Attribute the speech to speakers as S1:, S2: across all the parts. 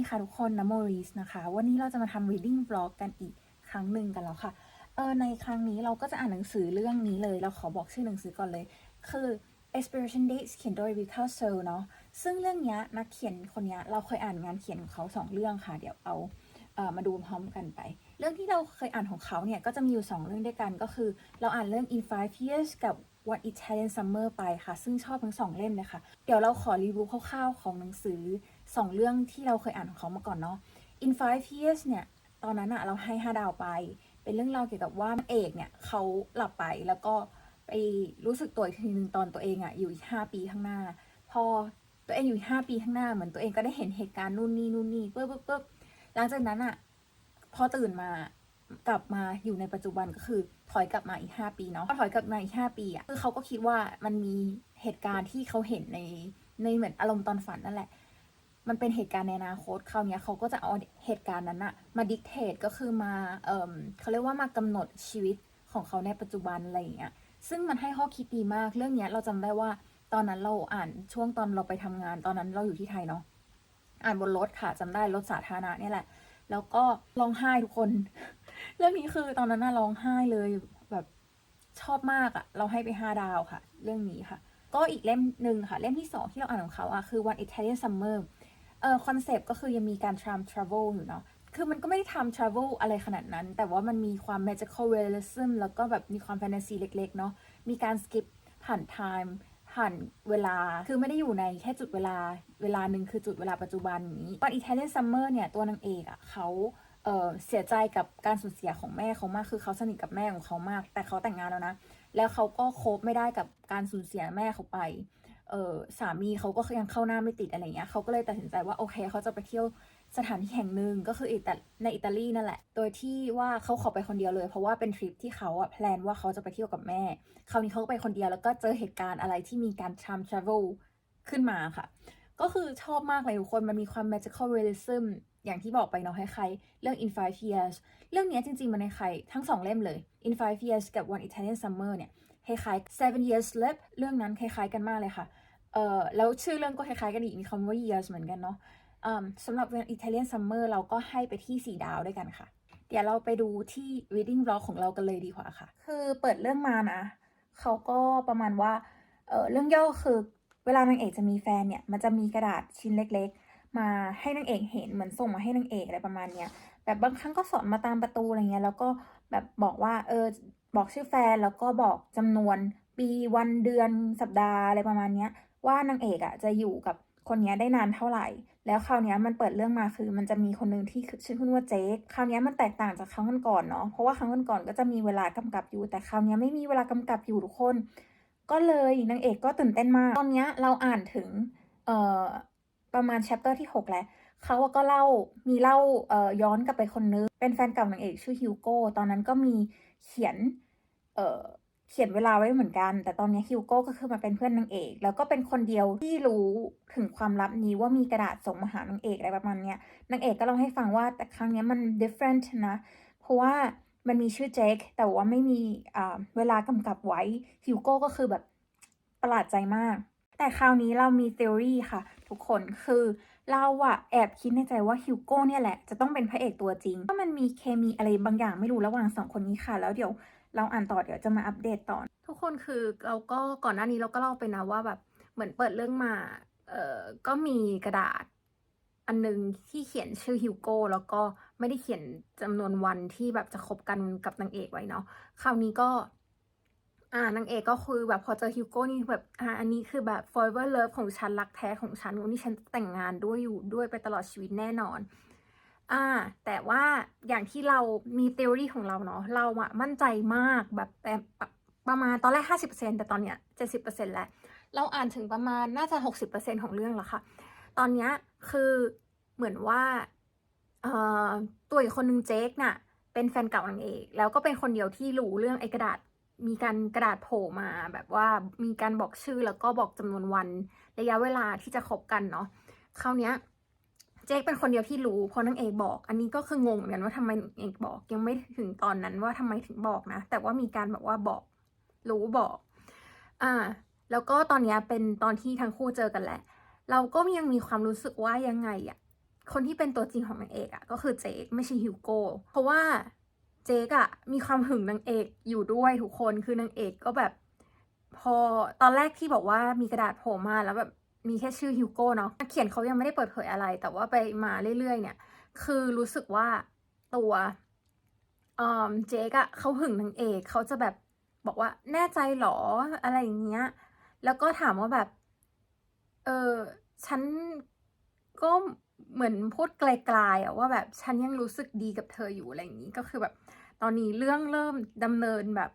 S1: ดีค่ะทุกคนนะโมริสนะคะ วันนี้เราจะมาทำ reading vlog กันอีกครั้งหนึ่งกันแล้วค่ะ เออในครั้งนี้เราก็จะอ่านหนังสือเรื่องนี้เลย เราขอบอกชื่อหนังสือก่อนเลย คือ Expiration Dates เขียนโดย Rika Searle เนาะ ซึ่งเรื่องนี้นักเขียนคนนี้เราเคยอ่านงานเขียนของเขาสองเรื่องค่ะ เดี๋ยวเอาเออมาดูพร้อมกันไป เรื่องที่เราเคยอ่านของเขาเนี่ย ก็จะมีอยู่สองเรื่องด้วยกันก็คือ เราอ่านเรื่อง In Five Years กับ What Italian Summer ไปค่ะ ซึ่งชอบทั้งสองเล่มเลยค่ะ เดี๋ยวเราขอรีวิวคร่าวๆของหนังสือ สองเรื่องที่เราเคยอ่านของเขามาก่อนเนาะ In Five Years เนี่ย ตอนนั้นอะเราให้ห้าดาวไป เป็นเรื่องราวเกี่ยวกับว่าเอกเนี่ยเขาหลับไปแล้วก็ไปรู้สึกตัวอีกทีนึงตอนตัวเองอะอยู่อีกห้าปีข้างหน้า พอตัวเองอยู่อีกห้าปีข้างหน้าเหมือนตัวเองก็ได้เห็นเหตุการณ์นู่นนี่นู่นนี่ปุ๊บปุ๊บปุ๊บหลังจากนั้นอะพอตื่นมากลับมาอยู่ในปัจจุบันก็คือถอยกลับมาอีกห้าปีเนาะพอถอยกลับมาอีกห้าปีอะคือเขาก็คิดว่ามันมีเหตุการณ์ที่เขาเห็นในในเหมือนอารมณ์ตอนฝันนั่นแหละ มันเป็นเหตุการณ์ในอนาคตคราวเนี้ยเขาก็จะเอาเหตุการณ์นั้นอะมาดิกเทตก็คือมาเอ่มเขาเรียกว่ามากำหนดชีวิตของเขาในปัจจุบันอะไรอย่างเงี้ยซึ่งมันให้ข้อคิดดีมากเรื่องเนี้ยเราจำได้ว่าตอนนั้นเราอ่านช่วงตอนเราไปทำงาน ตอนนั้นเราอยู่ที่ไทยเนาะอ่านบนรถค่ะจำได้รถสาธารณะเนี่ยแหละ แล้วก็ร้องไห้ทุกคน เรื่องนี้คือตอนนั้นน่ะร้องไห้เลยแบบชอบมากอะเราให้ไปห้าดาวค่ะ เรื่องนี้ค่ะ ก็อีกเล่มหนึ่งค่ะ เล่มที่สองที่เราอ่านของเขาอะคือ One Italian Summer เอ่อคอนเซปต์ก็คือยังมีการ time travel อยู่เนาะคือมันก็ไม่ได้ time travel อะไรขนาดนั้น แต่ว่ามันมีความ magical realism แล้วก็แบบมีความแฟนตาซีเล็ก ๆ เนาะมีการ skip ผ่าน time ผ่านเวลา คือไม่ได้อยู่ในแค่จุดเวลา เวลาหนึ่งคือจุดเวลาปัจจุบันอย่างนี้ One Italian Summer เนี่ย ตัวนางเอกอะเขาเเสียใจกับการสูญเสียของแม่เขามาก คือเขาสนิทกับแม่ของเขามาก แต่เขาแต่งงานแล้วนะ แล้วเขาก็โคบไม่ได้กับการสูญเสียแม่เขาไป เออสามีเขาก็ยังเข้าหน้าไม่ติดอะไรเงี้ยเขาก็เลยตัดสินใจว่าโอเคเขาจะไปเที่ยวสถานที่แห่งหนึ่งก็คืออิตาในอิตาลีนั่นแหละ โดยที่ว่าเขาขอไปคนเดียวเลย เพราะว่าเป็นทริปที่เขาอะแพลนว่าเขาจะไปเที่ยวกับแม่ คราวนี้เขาก็ไปคนเดียวแล้วก็เจอเหตุการณ์อะไรที่มีการ time travel ขึ้นมาค่ะ ก็คือชอบมากเลยทุกคนมันมีความ magical realism อย่างที่บอกไปเนาะคล้ายๆเรื่อง in five years เรื่องนี้จริง ๆ มันในใครทั้งสองเล่มเลย in five years กับ one Italian summer เนี่ยคล้ายๆ seven years slip เรื่องนั้นคล้ายๆกันมากเลยค่ะ เอ่อแล้วชื่อเรื่องก็คล้ายๆกันอีกมีคำว่า years เหมือนกันเนาะสำหรับ one Italian summer เราก็ให้ไปที่ 4 ดาวด้วยกันค่ะ เดี๋ยวเราไปดูที่ reading log ของเรากันเลยดีกว่าค่ะ คือเปิดเรื่องมานะ เขาก็ประมาณว่าเออเรื่องย่อคือเวลานางเอกจะมีแฟนเนี่ย มันจะมีกระดาษชิ้นเล็กๆ มาให้นางเอกเห็นเหมือนส่งมาให้นางเอกอะไรประมาณเนี้ยแบบบางครั้งก็สอนมาตามประตูอะไรเงี้ยแล้วก็แบบบอกว่าเออบอกชื่อแฟนแล้วก็บอกจำนวนปีวันเดือนสัปดาห์อะไรประมาณเนี้ย ว่านางเอกอะจะอยู่กับคนนี้ได้นานเท่าไหร่ แล้วคราวนี้มันเปิดเรื่องมาคือ มันจะมีคนหนึ่งที่ชื่อคุณว่าเจคคราวนี้มันแตกต่างจากครั้งก่อนเนาะ เพราะว่าครั้งก่อนก็จะมีเวลากำกับอยู่ แต่คราวนี้ไม่มีเวลากำกับอยู่ทุกคน ก็เลยนางเอกก็ตื่นเต้นมาก ตอนนี้เราอ่านถึงเอ่อประมาณ chapter ที่ 6 แล้วเขาก็เล่ามีเล่าเอ่อย้อนกลับไปคนนึง เป็นแฟนเก่านางเอกชื่อฮิวโก้ ตอนนั้นก็มีเขียนเอ่อ เขียนเวลาไว้เหมือนกัน แต่ตอนนี้ฮิวโก้ก็คือมาเป็นเพื่อนนางเอก แล้วก็เป็นคนเดียวที่รู้ถึงความลับนี้ว่ามีกระดาษส่งมาหานางเอกอะไรประมาณเนี้ยนางเอกก็เล่าให้ฟังว่าแต่ครั้งนี้มัน different นะ เพราะว่ามันมีชื่อเจคแต่ว่าไม่มีเวลากำกับไว้ฮิวโก้ก็คือแบบประหลาดใจมาก แต่คราวนี้เรามี theory ค่ะ ทุกคนคือเราอะแอบคิดในใจว่าฮิวโก้เนี่ยแหละ จะต้องเป็นพระเอกตัวจริงว่ามันมีเคมีอะไรบางอย่างไม่รู้ระหว่างสองคนนี้ค่ะ แล้วเดี๋ยว เราอ่านต่อเดี๋ยวจะมาอัปเดตต่อ ทุกคนคือเราก็ก่อนหน้านี้เราก็เล่าไปนะว่าแบบเหมือนเปิดเรื่องมาเอ่อก็มีกระดาษอันหนึงที่เขียนชื่อฮิวโก้แล้วก็ไม่ได้เขียนจำนวนวันที่แบบจะคบกันกับนางเอกไว้เนาะคราวนี้ก็อ่านางเอกก็คือแบบพอเจอฮิวโก้นี่แบบอ่าอันนี้คือแบบ forever love ของฉันรักแท้ของฉันวันนี้ฉันแต่งงานด้วยอยู่ด้วยไปตลอดชีวิตแน่นอน อ่า แต่ว่าอย่างที่เรามี theory ของเราเนาะ เราอะมั่นใจมากแบบแปประมาณตอนแรก 50%แต่ตอนเนี้ย 70%แล้ว เราอ่านถึงประมาณน่าจะ 60%ของเรื่องแล้วค่ะ ตอนเนี้ยคือเหมือนว่าเอ่อตัวอีกคนหนึ่งเจคน่ะ เป็นแฟนเก่านางเอก แล้วก็เป็นคนเดียวที่รู้เรื่องไอ้กระดาษมีการกระดาษโผล่มาแบบว่ามีการบอกชื่อแล้วก็บอกจำนวนวันระยะเวลาที่จะคบกันเนาะคราวเนี้ย จคเป็นคนเดียวที่รู้เพราะนางเอกบอก อันนี้ก็คืองงเหมือนกันว่าทำไมนางเอกบอก ยังไม่ถึงตอนนั้นว่าทำไมถึงบอกนะ แต่ว่ามีการแบบว่าบอก รู้บอก อ่า แล้วก็ตอนนี้เป็นตอนที่ทั้งคู่เจอกันแหละ เราก็ยังมีความรู้สึกว่ายังไงอะคนที่เป็นตัวจริงของนางเอกอะก็คือเจคไม่ใช่ฮิวโก้เพราะว่าเจคอะมีความหึงนางเอกอยู่ด้วยทุกคนคือนางเอกก็แบบ พอตอนแรกที่บอกว่ามีกระดาษโผล่มาแล้วแบบ มีแค่ชื่อฮิวโก้เนาะเขียนเขายังไม่ได้เปิดเผยอะไร แต่ว่าไปมาเรื่อยๆ เนี่ย คือรู้สึกว่าตัวเจคอะเขาหึงนางเอกเขาจะแบบบอกว่าแน่ใจหรออะไรอย่างเงี้ย แล้วก็ถามว่าแบบ เออฉันก็เหมือนพูดไกลๆอะว่าแบบฉันยังรู้สึกดีกับเธออยู่อะไรอย่างนี้ก็คือแบบ ตอนนี้เรื่องเริ่มดำเนินแบบ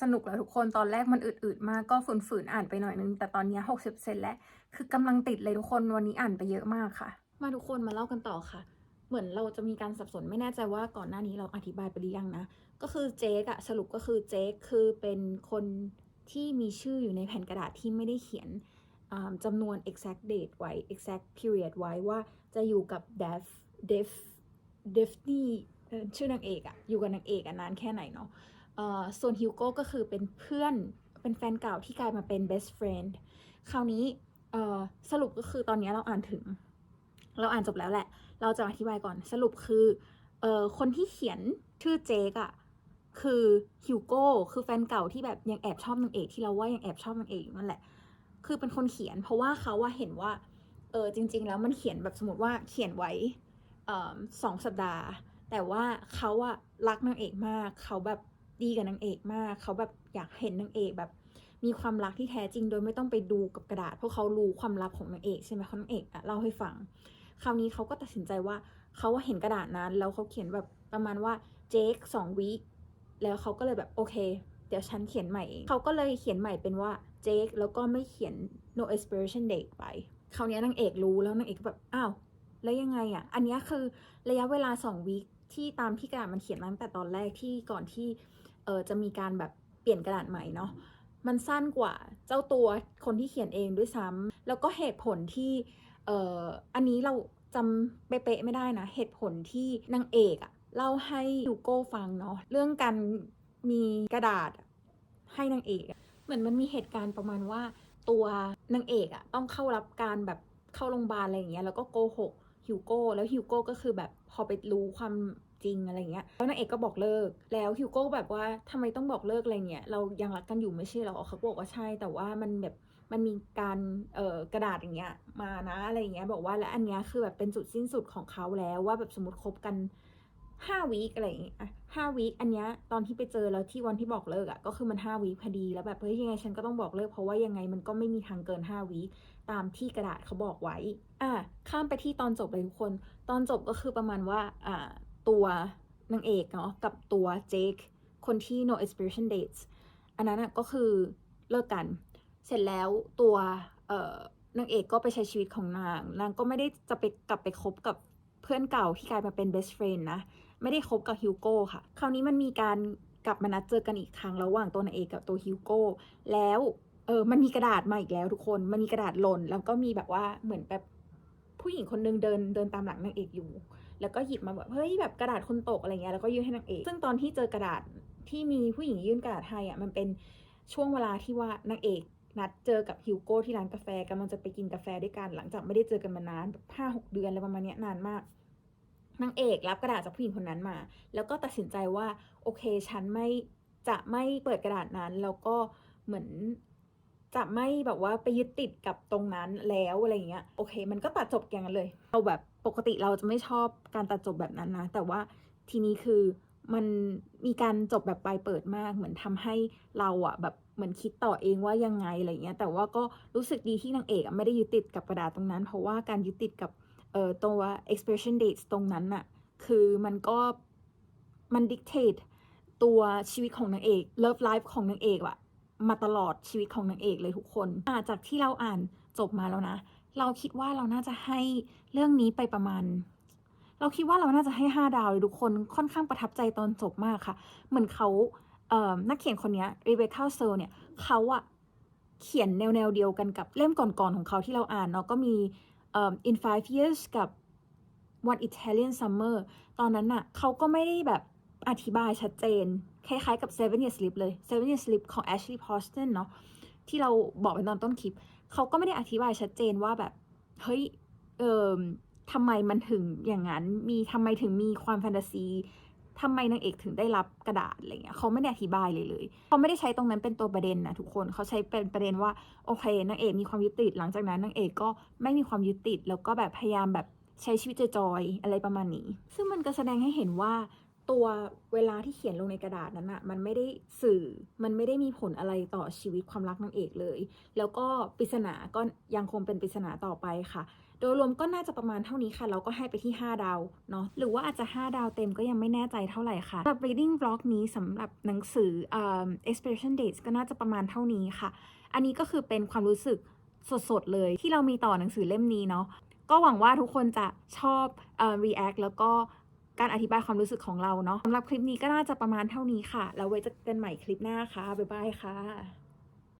S1: สนุกแล้วทุกคนตอนแรกมันอืดๆมากก็ฝืนๆอ่านไปหน่อยนึง แต่ตอนนี้หกสิบเซนแล้ว คือกำลังติดเลยทุกคนวันนี้อ่านไปเยอะมากค่ะ มาทุกคนมาเล่ากันต่อค่ะ เหมือนเราจะมีการสับสนไม่แน่ใจว่าก่อนหน้านี้เราอธิบายไปหรือยังนะ ก็คือเจคอะสรุปก็คือเจคคือเป็นคนที่มีชื่ออยู่ในแผ่นกระดาษที่ไม่ได้เขียนจำนวน exact date ไว้ exact period ไว้ว่าจะอยู่กับ Def Def Daphne เอ่ชื่อนางเอกอะอยู่กับนางเอกอะนานแค่ไหนเนาะ ส่วนฮิวโก้ก็คือเป็นเพื่อนเป็นแฟนเก่าที่กลายมาเป็น best friend คราวนี้สรุปก็คือตอนนี้เราอ่านถึง เราอ่านจบแล้วแหละ เราจะอธิบายก่อนสรุปคือเออคนที่เขียนชื่อเจกอะคือฮิวโก้คือแฟนเก่าที่แบบยังแอบชอบนางเอกที่เราว่ายังแอบชอบนางเอกอยู่นั่นแหละ คือเป็นคนเขียน เพราะว่าเขาว่าเห็นว่าเออจริง ๆ แล้วมันเขียนแบบสมมติว่าเขียนไว้ออสองสัปดาห์ แต่ว่าเขาอะรักนางเอกมากเขาแบบ ดีกับนางเอกมาก เขาแบบอยากเห็นนางเอกแบบมีความรักที่แท้จริง โดยไม่ต้องไปดูกับกระดาษ เพราะเขารู้ความลับของนางเอกใช่ไหมนางเอกอะเล่าให้ฟัง คราวนี้เขาก็ตัดสินใจว่าเขาเห็นกระดาษนั้น แล้วเขาเขียนแบบประมาณว่าเจคสองวีคแล้วเขาก็เลยแบบโอเค เดี๋ยวฉันเขียนใหม่เองเขาก็เลยเขียนใหม่เป็นว่าเจคแล้วก็ไม่เขียน no expiration date ไปคราวนี้นางเอกรู้แล้วนางเอกก็แบบอ้าวแล้วยังไงอะ่ะ อันนี้คือระยะเวลาสองวีคที่ตามที่กระดาษมันเขียนมาตั้งแต่ตอนแรกที่ก่อนที่ เออจะมีการแบบเปลี่ยนกระดาษใหม่เนาะมันสั้นกว่าเจ้าตัวคนที่เขียนเองด้วยซ้ำแล้วก็เหตุผลที่เอออันนี้เราจำเป๊ะๆไม่ได้นะ เหตุผลที่นางเอกอะเล่าให้ยูโก้ฟังเนาะเรื่องการมีกระดาษให้นางเอกเหมือนมันมีเหตุการณ์ประมาณว่า ตัวนางเอกอะต้องเข้ารับการแบบเข้าโรงพยาบาลอะไรอย่างเงี้ยแล้วก็โกหกฮิวโก้แล้วฮิวโก้ก็คือแบบพอไปรู้ความ จริงอะไรเงี้ยแล้วนางเอกก็บอกเลิก แล้วฮิวโก้แบบว่าทำไมต้องบอกเลิกอะไรเงี้ยเรายังรักกันอยู่ไม่ใช่หรอเขาบอกว่าใช่แต่ว่ามันแบบมันมีการเอ่อกระดาษอย่างเงี้ยมานะอะไรเงี้ยบอกว่าและอันเนี้ยคือแบบเป็นจุดสิ้นสุดของเขาแล้วว่าแบบสมมติคบกันห้าวีคอะไรอย่างเงี้ยห้าวีคอันเนี้ยตอนที่ไปเจอแล้วที่วันที่บอกเลิกอะ่ะก็คือมันห้าวีคพอดีแล้วแบบเฮ้ยยังไงฉันก็ต้องบอกเลิกเพราะว่ายังไงมันก็ไม่มีทางเกินห้าวีคตามที่กระดาษเขาบอกไว้ อะข้ามไปที่ตอนจบเลยทุกคน ตอนจบก็คือประมาณว่าอ่า ตัวนางเอกเนาะกับตัวเจคคนที่ no expiration dates อันนั้นก็คือเลิกกัน เสร็จแล้วตัวเอ่อนางเอกก็ไปใช้ชีวิตของนาง นางก็ไม่ได้จะไปกลับไปคบกับเพื่อนเก่าที่กลายมาเป็น best friend นะ ไม่ได้คบกับฮิวโก้ค่ะ คราวนี้มันมีการกลับมานัดเจอกันอีกครั้งระหว่างตัวนางเอกกับตัวฮิวโก้ แล้วเออมันมีกระดาษมาอีกแล้วทุกคน มันมีกระดาษหล่น แล้วก็มีแบบว่าเหมือนแบบผู้หญิงคนนึงเดินเดินตามหลังนางเอกอยู่ แล้วก็หยิบมาแบบเฮ้ยแบบกระดาษคนตกอะไรเงี้ยแล้วก็ยื่นให้นางเอกซึ่งตอนที่เจอกระดาษที่มีผู้หญิงยื่นกระดาษให้อะมันเป็นช่วงเวลาที่ว่านางเอกนัดเจอกับฮิวโก้ที่ร้านกาแฟกำลังจะไปกินกาแฟด้วยกัน หลังจากไม่ได้เจอกันมานานแบบห้าหกเดือนอะไรประมาณเนี้ยนานมากนางเอกรับกระดาษจากผู้หญิงคนนั้นมา แล้วก็ตัดสินใจว่าโอเคฉันไม่จะไม่เปิดกระดาษนั้น แล้วก็เหมือนจะไม่แบบว่าไปยึดติดกับตรงนั้นแล้วอะไรเงี้ยโอเค มันก็ตัดจบอย่างนั้นเลยเราแบบปกติเราจะไม่ชอบการตัดจบแบบนั้นนะ แต่ว่าทีนี้คือมันมีการจบแบบปลายเปิดมาก เหมือนทำให้เราอะแบบเหมือนคิดต่อเองว่ายังไงอะไรเงี้ย แต่ว่าก็รู้สึกดีที่นางเอกไม่ได้ยึดติดกับกระดาษตรงนั้น เพราะว่าการยึดติดกับเอ่อตัว expiration dates ตรงนั้นอะคือมันก็มัน dictate ตัวชีวิตของนางเอก love life ของนางเอกอะมาตลอดชีวิตของนางเอกเลยทุกคนอ่าจากที่เราอ่านจบมาแล้วนะ เราคิดว่าเราน่าจะให้เรื่องนี้ไปประมาณ เราคิดว่าเราน่าจะให้ห้าดาวเลยทุกคนค่อนข้างประทับใจตอนจบมากค่ะ เหมือนเขาเนักเขียนคนนี้รีเบคก้าเซลเนี่ยเขาอะเขียนแนวแนวเดียวกันกับเล่มก่อนๆของเขาที่เราอ่านเนาะก็มีเอ่อ in five years กับ One Italian Summer ตอนนั้นน่ะเขาก็ไม่ได้แบบอธิบายชัดเจน คล้ายๆกับ Seven Years Sleep เลย Seven Years Sleep ของ Ashley Poston เนาะที่เราบอกไปตอนต้นคลิป เขาก็ไม่ได้อธิบายชัดเจนว่าแบบเฮ้ยเออทำไมมันถึงอย่างนั้น มีทำไมถึงมีความแฟนตาซีทำไมนางเอกถึงได้รับกระดาษอะไรเงี้ยเขาไม่ได้อธิบายเลยเลยเขาไม่ได้ใช้ตรงนั้นเป็นตัวประเด็นนะทุกคนเขาใช้เป็นประเด็นว่าโอเคนางเอกมีความยึดติด หลังจากนั้นนางเอกก็ไม่มีความยึดติด แล้วก็แบบพยายามแบบใช้ชีวิตจอยอะไรประมาณนี้ ซึ่งมันก็แสดงให้เห็นว่า ตัวเวลาที่เขียนลงในกระดาษนั้นอะมันไม่ได้สื่อมันไม่ได้มีผลอะไรต่อชีวิตความรักนางเอกเลย แล้วก็ปริศนาก็ยังคงเป็นปริศนาต่อไปค่ะ โดยรวมก็น่าจะประมาณเท่านี้ค่ะ เราก็ให้ไปที่ 5 ดาวเนาะหรือว่าอาจจะ 5 ดาวเต็มก็ยังไม่แน่ใจเท่าไหร่ค่ะสำหรับ reading blog นี้สำหรับหนังสืออ่อ expiration dates ก็น่าจะประมาณเท่านี้ค่ะ อันนี้ก็คือเป็นความรู้สึกสดๆเลยที่เรามีต่อหนังสือเล่มนี้เนาะก็หวังว่าทุกคนจะชอบอ react แล้วก็ การอธิบายความรู้สึกของเราเนาะสำหรับคลิปนี้ก็น่าจะประมาณเท่านี้ค่ะ แล้วไว้เจอกันใหม่คลิปหน้าค่ะ บ๊ายบายค่ะ